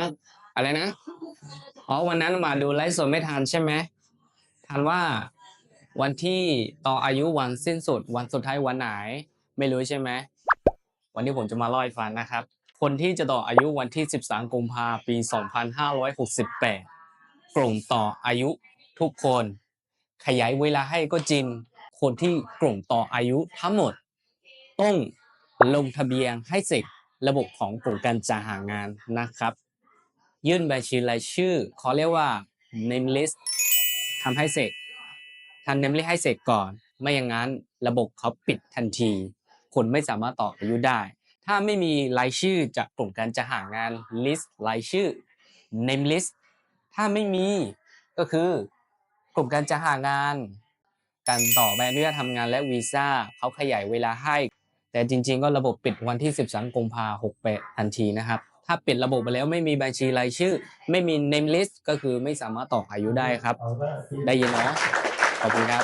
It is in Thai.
อะอะไรนะอ๋อวันนั้นมาดูไลฟ์สดไม่ทันใช่ไหมทันว่าวันที่ต่ออายุวันสิ้นสุด วันสุดท้ายวันไหน ไม่รู้ใช่ไหมวันนี้ผมจะมาเล่าให้ฟังนะครับ คนที่จะต่ออายุวันที่ 13 กุมภาปี 2568 กลุ่มต่ออายุทุกคน ขยายเวลาให้ก็จริง คนที่กลุ่มต่ออายุทั้งหมด ต้องลงทะเบียนให้เสร็จระบบของกลุ่มการจัดหางานนะครับ ยื่นใบชีรายชื่อเขาเรียกว่า name list ทำให้เสร็จทำ name list ให้เสร็จก่อน ไม่อย่างนั้นระบบเขาปิดทันที คุณไม่สามารถต่ออายุได้ ถ้าไม่มีรายชื่อจากกลุ่มการจะหางาน list รายชื่อ name list ถ้าไม่มีก็คือกลุ่มการจะหางาน การต่อใบอนุญาตทำงานและวีซ่าเขาขยายเวลาให้ แต่จริง ๆ ก็ระบบปิดวันที่ 13 กุมภาพันธ์68ทันทีนะครับ ถ้าปิดระบบไปแล้วไม่มีบัญชีรายชื่อ ไม่มี name list ก็คือไม่สามารถต่ออายุได้ครับ ได้ยินเนาะขอบคุณครับ